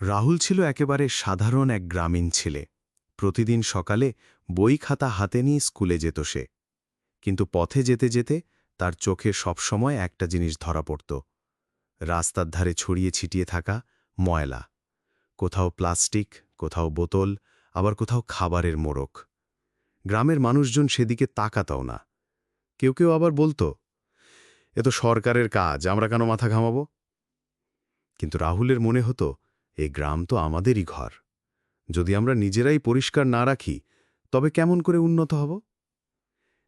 রাহুল ছিল একেবারে সাধারণ এক গ্রামীণ ছেলে। প্রতিদিন সকালে বই খাতা হাতে নিয়ে স্কুলে যেত সে। কিন্তু পথে যেতে যেতে তার চোখে সবসময় একটা জিনিস ধরা পড়ত। রাস্তার ধারে ছড়িয়ে ছিটিয়ে থাকা ময়লা। কোথাও প্লাস্টিক, কোথাও বোতল, আবার কোথাও খাবারের মোড়ক। গ্রামের মানুষজন সেদিকে তাকাতাও না। কেউ কেউ আবার বলতো, এ তো সরকারের কাজ, আমরা কেন মাথা ঘামাব? কিন্তু রাহুলের মনে হতো এই গ্রাম তো আমাদেরই ঘর। যদি আমরা নিজেরাই পরিষ্কার না রাখি তবে কেমন করে উন্নত হব?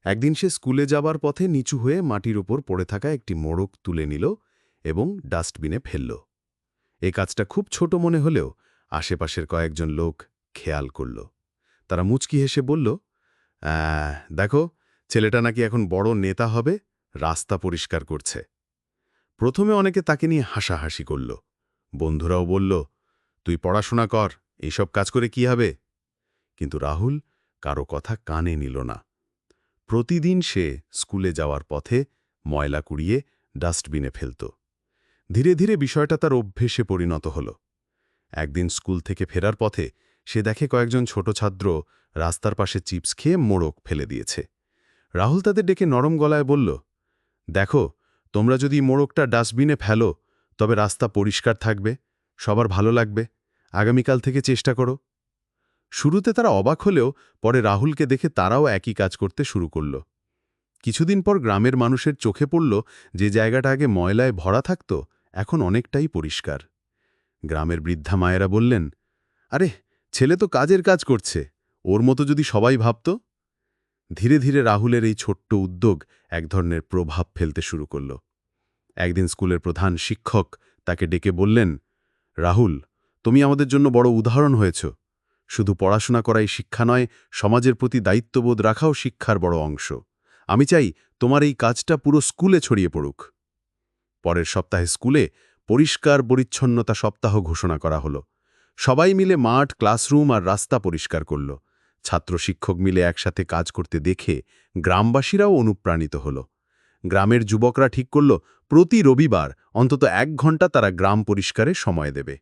একদিন সে স্কুলে যাবার পথে নিচু হয়ে মাটির উপর পড়ে থাকা একটি মোড়ক তুলে নিল এবং ডাস্টবিনে ফেলল। এ কাজটা খুব ছোট মনে হলেও আশেপাশের কয়েকজন লোক খেয়াল করল। তারা মুচকি হেসে বলল "আহ, দেখো ছেলেটা নাকি এখন বড় নেতা হবে রাস্তা পরিষ্কার করছে। প্রথমে অনেকে তাকে নিয়ে হাসাহাসি করল। বন্ধুরাও বলল তুই পড়াশোনা কর এইসব কাজ করে কি হবে? কিন্তু রাহুল কারও কথা কানে নিল না। প্রতিদিন সে স্কুলে যাওয়ার পথে ময়লা কুড়িয়ে ডাস্টবিনে ফেলত। ধীরে ধীরে বিষয়টা তার অভ্যেসে পরিণত হল। একদিন স্কুল থেকে ফেরার পথে সে দেখে কয়েকজন ছোট ছাত্র রাস্তার পাশে চিপস খেয়ে মোড়ক ফেলে দিয়েছে। রাহুল তাদের ডেকে নরম গলায় বলল, দেখো, তোমরা যদি মোড়কটা ডাস্টবিনে ফেলো, তবে রাস্তা পরিষ্কার থাকবে। সবার ভালো লাগবে। আগামীকাল থেকে চেষ্টা করো। শুরুতে তারা অবাক হলেও পরে রাহুলকে দেখে তারাও একই কাজ করতে শুরু করল। কিছুদিন পর গ্রামের মানুষের চোখে পড়ল যে জায়গাটা আগে ময়লায় ভরা থাকত, এখন অনেকটাই পরিষ্কার। গ্রামের বৃদ্ধা মায়েরা বললেন, আরে, ছেলে তো কাজের কাজ করছে, ওর মতো যদি সবাই ভাবত? ধীরে ধীরে রাহুলের এই ছোট্ট উদ্যোগ এক ধরনের প্রভাব ফেলতে শুরু করল। একদিন স্কুলের প্রধান শিক্ষক তাকে ডেকে বললেন রাহুল, তুমি আমাদের জন্য বড় উদাহরণ হয়েছ। শুধু পড়াশোনা করাই শিক্ষা নয়, সমাজের প্রতি দায়িত্ববোধ রাখাও শিক্ষার বড় অংশ। আমি চাই তোমার এই কাজটা পুরো স্কুলে ছড়িয়ে পড়ুক। পরের সপ্তাহে স্কুলে পরিষ্কার পরিচ্ছন্নতা সপ্তাহ ঘোষণা করা হলো। সবাই মিলে মাঠ, ক্লাসরুম আর রাস্তা পরিষ্কার করল। ছাত্র শিক্ষক মিলে একসাথে কাজ করতে দেখে গ্রামবাসীরাও অনুপ্রাণিত হল। গ্রামের যুবকরা ঠিক করল, প্রতি রবিবার অন্তত এক ঘণ্টা তারা গ্রাম পরিষ্কারে সময় দেবে।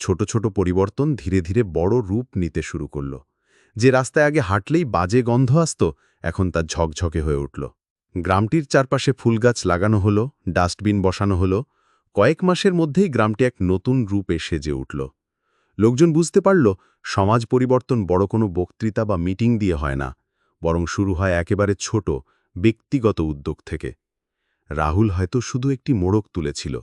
ছোট ছোট পরিবর্তন ধীরে ধীরে বড় রূপ নিতে শুরু করল। যে রাস্তায় আগে হাঁটলেই বাজে গন্ধ আসত, এখন তা ঝকঝকে হয়ে উঠল। গ্রামটির চারপাশে ফুলগাছ লাগানো হলো, ডাস্টবিন বসানো হলো। কয়েক মাসের মধ্যেই গ্রামটি এক নতুন রূপে সেজে উঠল। লোকজন বুঝতে পারল, সমাজ পরিবর্তন বড় কোনো বক্তৃতা বা মিটিং দিয়ে হয় না, বরং শুরু হয় একেবারে ছোট ব্যক্তিগত উদ্যোগ থেকে। রাহুল হয়তো শুধু একটি মোড়ক তুলেছিল,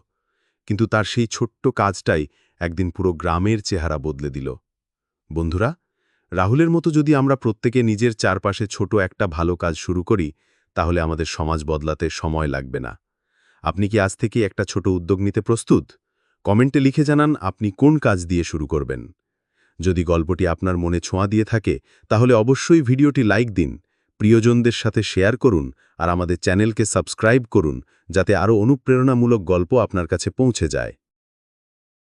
কিন্তু তার সেই ছোট্ট কাজটাই একদিন পুরো গ্রামের চেহারা বদলে দিল। বন্ধুরা, রাহুলের মতো যদি আমরা প্রত্যেকে নিজের চারপাশে ছোট একটা ভালো কাজ শুরু করি, তাহলে আমাদের সমাজ বদলাতে সময় লাগবে না। আপনি কি আজ থেকে একটা ছোট উদ্যোগ নিতে প্রস্তুত? কমেন্টে লিখে জানান আপনি কোন কাজ দিয়ে শুরু করবেন। যদি গল্পটি আপনার মনে ছোঁয়া দিয়ে থাকে, তাহলে অবশ্যই ভিডিওটি লাইক দিন। প্রিয়জনদের সাথে শেয়ার করুন আর আমাদের চ্যানেলকে সাবস্ক্রাইব করুন, যাতে আরও অনুপ্রেরণামূলক গল্প আপনার কাছে পৌঁছে যায়।